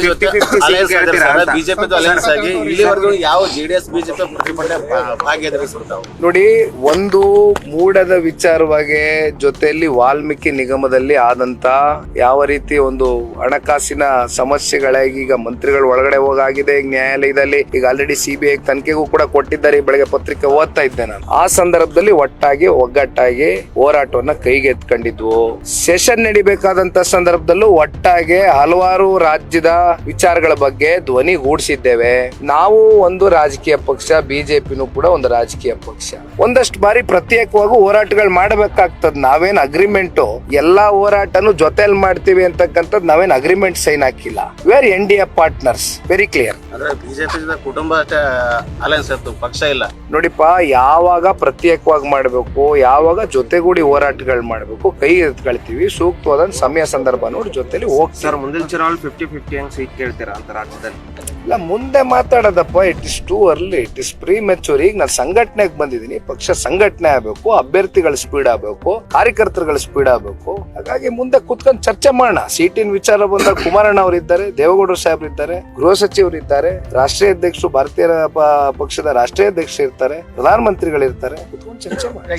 BJP ಜೊತೆ 50-50 alliance ಕೇಳ್ತೀರಾ ಅಂತ? ಬಿಜೆಪಿ ಅಲಯನ್ಸ್ ಆಗಿ ಇಲ್ಲಿವರೆಗೂ ಯಾವ ಜೆಡಿಎಸ್ ಬಿಜೆಪಿ ಪ್ರತಿಭಟನೆ ಭಾ- ಭಾಗಿಯಾಗಿರ್ತಾವೆ ನೋಡಿ ಒಂದು ಮೂಡದ ವಿಚಾರವಾಗಿ ಜೊತೆಯಲ್ಲಿ ವಾಲ್ಮೀಕಿ ನಿಗಮದಲ್ಲಿ ಆದಂತ ಯಾವ ರೀತಿ ಒಂದು ಹಣಕಾಸಿನ ಸಮಸ್ಯೆಗಳಾಗಿ ಈಗ ಮಂತ್ರಿಗಳು ಒಳಗಡೆ ಹೋಗಾಗಿದೆ ಈಗ ನ್ಯಾಯಾಲಯದಲ್ಲಿ ಈಗ ಆಲ್ರೆಡಿ ಸಿಬಿಐ ತನಿಖೆಗೂ ಕೂಡ ಕೊಟ್ಟಿದ್ದಾರೆ ಈ ಬೆಳಗ್ಗೆ ಪತ್ರಿಕೆ ಓದ್ತಾ ಇದ್ದೆ ನಾನು. ಆ ಸಂದರ್ಭದಲ್ಲಿ ಒಟ್ಟಾಗಿ ಒಗ್ಗಟ್ಟಾಗಿ ಹೋರಾಟವನ್ನ ಕೈಗೆತ್ಕೊಂಡಿದ್ವು ಸೆಷನ್ ನಡಿಬೇಕಾದಂತ ಸಂದರ್ಭದಲ್ಲೂ ಒಟ್ಟಾಗಿ ಹಲವಾರು ರಾಜ್ಯದ ವಿಚಾರಗಳ ಬಗ್ಗೆ ಧ್ವನಿ ಗೂಡಿಸಿದ್ದೇವೆ. ನಾವು ಒಂದು ರಾಜಕೀಯ ಪಕ್ಷ ಬಿಜೆಪಿನೂ ಕೂಡ ಒಂದು ರಾಜಕೀಯ ಪಕ್ಷ. ಒಂದಷ್ಟು ಬಾರಿ ಪ್ರತ್ಯೇಕವಾಗಿ ಹೋರಾಟಗಳು ಮಾಡಬೇಕಾಗ್ತದ. ನಾವೇನ್ ಅಗ್ರಿಮೆಂಟ್ ಎಲ್ಲಾ ಹೋರಾಟನು ಜೊತೆಲಿ ಮಾಡ್ತೀವಿ ಅಂತಕ್ಕಂಥದ್ದು ನಾವೇನ್ ಅಗ್ರಿಮೆಂಟ್ ಸೈನ್ ಹಾಕಿಲ್ಲ. We are N D A partners very clear ಅಂದ್ರೆ ಬಿಜೆಪಿ ಕುಟುಂಬ ಅಲಯನ್ಸ್ ಪಕ್ಷ ಇಲ್ಲ. ನೋಡಿಪ್ಪ ಯಾವಾಗ ಪ್ರತ್ಯೇಕವಾಗಿ ಮಾಡಬೇಕು ಯಾವಾಗ ಜೊತೆಗೂಡಿ ಹೋರಾಟಗಳು ಮಾಡಬೇಕು ಕೈ ಎತ್ಕೊಳ್ತೀವಿ ಸೂಕ್ತವಾದ ಸಮಯ ಸಂದರ್ಭ ನೋಡಿ ಜೊತೆಲಿ ಹೋಗ್ತಾರೆ ಮುಂದಿನ ಚುನಾವಣೆ ಫಿಫ್ಟಿ ಫಿಫ್ಟಿ ಹೆಂಗ್ ಸೀಟ್ ಕೇಳ್ತೀರಾ ಅಂತ ರಾಜ್ಯದಲ್ಲಿ? ಇಲ್ಲ, ಮುಂದೆ ಮಾತಾಡೋದಪ್ಪ it is too early it is premature ಈಗ ನಾನು ಸಂಘಟನೆಗೆ ಬಂದಿದ್ದೀನಿ, ಪಕ್ಷ ಸಂಘಟನೆ ಆಗಬೇಕು, ಅಭ್ಯರ್ಥಿಗಳ ಸ್ಪೀಡ್ ಆಗಬೇಕು, ಕಾರ್ಯಕರ್ತರುಗಳ ಸ್ಪೀಡ್ ಆಗಬೇಕು. ಹಾಗಾಗಿ ಮುಂದೆ ಕುತ್ಕೊಂಡು ಚರ್ಚೆ ಮಾಡೋಣ. ಸೀಟಿನ ವಿಚಾರ ಬಂದಾಗ ಕುಮಾರಣ್ಣ ಅವರು ಇದ್ದಾರೆ ದೇವೇಗೌಡರು ಸಾಹೇಬ್ರು ಇದ್ದಾರೆ, ಗೃಹ ಸಚಿವರು ಇದ್ದಾರೆ, ರಾಷ್ಟ್ರೀಯ ಅಧ್ಯಕ್ಷರು ಭಾರತೀಯ ಪಕ್ಷದ ರಾಷ್ಟ್ರೀಯ ಅಧ್ಯಕ್ಷರು ಇರ್ತಾರೆ ಪ್ರಧಾನಮಂತ್ರಿಗಳಿರ್ತಾರೆ ಕುತ್ಕೊಂಡು ಚರ್ಚೆ ಮಾಡಿ